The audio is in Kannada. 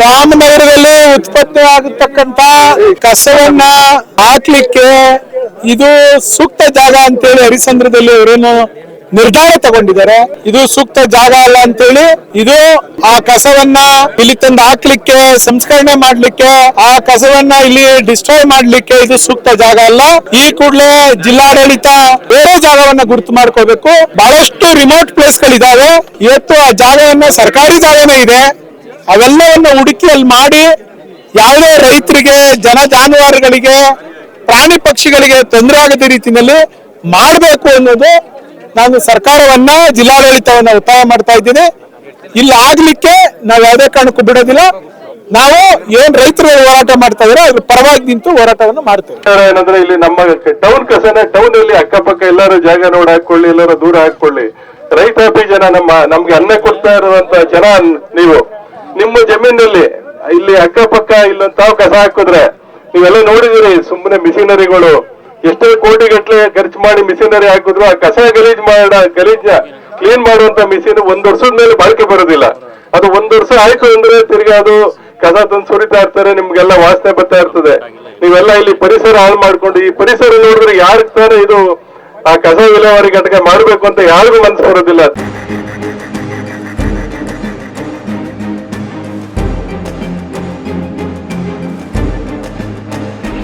ರಾಮನಗರದಲ್ಲಿ ಉತ್ಪತ್ತಿ ಆಗತಕ್ಕಂತ ಕಸವನ್ನ ಹಾಕ್ಲಿಕ್ಕೆ ಇದು ಸೂಕ್ತ ಜಾಗ ಅಂತೇಳಿ ಹರಿಸಂದ್ರದಲ್ಲಿ ಅವರೇನು ನಿರ್ಧಾರ ತಗೊಂಡಿದ್ದಾರೆ. ಇದು ಸೂಕ್ತ ಜಾಗ ಅಲ್ಲ ಅಂತೇಳಿ ಇದು ಆ ಕಸವನ್ನ ಇಲ್ಲಿ ತಂದು ಹಾಕ್ಲಿಕ್ಕೆ, ಸಂಸ್ಕರಣೆ ಮಾಡ್ಲಿಕ್ಕೆ, ಆ ಕಸವನ್ನ ಇಲ್ಲಿ ಡಿಸ್ಟ್ರಾಯ್ ಮಾಡ್ಲಿಕ್ಕೆ ಇದು ಸೂಕ್ತ ಜಾಗ ಅಲ್ಲ. ಈ ಕೂಡಲೇ ಜಿಲ್ಲಾಡಳಿತ ಬೇರೆ ಜಾಗವನ್ನ ಗುರುತು ಮಾಡ್ಕೋಬೇಕು. ಬಹಳಷ್ಟು ರಿಮೋಟ್ ಪ್ಲೇಸ್ ಗಳಿದಾವೆ. ಇವತ್ತು ಆ ಜಾಗವನ್ನ ಸರ್ಕಾರಿ ಜಾಗನೇ ಇದೆ. ಅವೆಲ್ಲವನ್ನು ಹುಡುಕಿಯಲ್ಲಿ ಮಾಡಿ ಯಾವುದೇ ರೈತರಿಗೆ, ಜನ ಜಾನುವಾರುಗಳಿಗೆ, ಪ್ರಾಣಿ ಪಕ್ಷಿಗಳಿಗೆ ತೊಂದರೆ ಆಗದ ರೀತಿಯಲ್ಲಿ ಮಾಡಬೇಕು ಅನ್ನೋದು ನಾನು ಸರ್ಕಾರವನ್ನ, ಜಿಲ್ಲಾಡಳಿತವನ್ನ ಒತ್ತಾಯ ಮಾಡ್ತಾ ಇದ್ದೀನಿ. ಇಲ್ಲಿ ಆಗ್ಲಿಕ್ಕೆ ನಾವು ಯಾವುದೇ ಕಾರಣಕ್ಕೂ ಬಿಡೋದಿಲ್ಲ. ನಾವು ಏನ್ ರೈತರು ಹೋರಾಟ ಮಾಡ್ತಾ ಇದ್ರೆ ಅದ್ರ ಪರವಾಗಿ ನಿಂತು ಹೋರಾಟವನ್ನು ಮಾಡ್ತೇವೆ. ಏನಂದ್ರೆ ಇಲ್ಲಿ ನಮ್ಮ ಟೌನ್ ಕಸನ ಟೌನ್ ಅಲ್ಲಿ ಅಕ್ಕಪಕ್ಕ ಎಲ್ಲರೂ ಜಾಗ ನೋಡಿ ಹಾಕೊಳ್ಳಿ, ಎಲ್ಲರೂ ದೂರ ಹಾಕೊಳ್ಳಿ. ರೈತಾಪಿ ಜನ ನಮ್ಮ, ನಮ್ಗೆ ಅನ್ನ ಕೊಡ್ತಾ ಇರುವಂತ ಜನ ನೀವು. ನಿಮ್ಮ ಜಮೀನಲ್ಲಿ ಇಲ್ಲಿ ಅಕ್ಕಪಕ್ಕ ಇಲ್ಲ ತಾವು ಕಸ ಹಾಕಿದ್ರೆ ನೀವೆಲ್ಲ ನೋಡಿದಿರಿ ಸುಮ್ಮನೆ ಮಿಷಿನರಿಗಳು ಎಷ್ಟೇ ಕೋಟಿ ಗಟ್ಟಲೆ ಖರ್ಚು ಮಾಡಿ ಮಿಷಿನರಿ ಹಾಕಿದ್ರು ಆ ಕಸ ಗಲೀಜ್ ಮಾಡ, ಗಲೀಜ್ ಕ್ಲೀನ್ ಮಾಡುವಂತ ಮಿಷಿನ್ ಒಂದ್ ವರ್ಷದ ಮೇಲೆ ಬಾಳಿಕೆ ಬರೋದಿಲ್ಲ. ಅದು ಒಂದ್ ವರ್ಷ ಆಯ್ತು ಅಂದ್ರೆ ತಿರ್ಗಿ ಅದು ಕಸ ತಂದು ಸುರಿತಾ ಇರ್ತಾರೆ, ನಿಮ್ಗೆಲ್ಲ ವಾಸನೆ ಬರ್ತಾ ಇರ್ತದೆ. ನೀವೆಲ್ಲ ಇಲ್ಲಿ ಪರಿಸರ ಹಾಳು ಮಾಡ್ಕೊಂಡು, ಈ ಪರಿಸರ ನೋಡಿದ್ರೆ ಯಾರಿಗ್ತಾರೆ ಇದು ಆ ಕಸ ವಿಲೇವಾರಿ ಘಟಕ ಮಾಡ್ಬೇಕು ಅಂತ ಯಾರಿಗೂ ಮನಸ್ಸು ಬರೋದಿಲ್ಲ.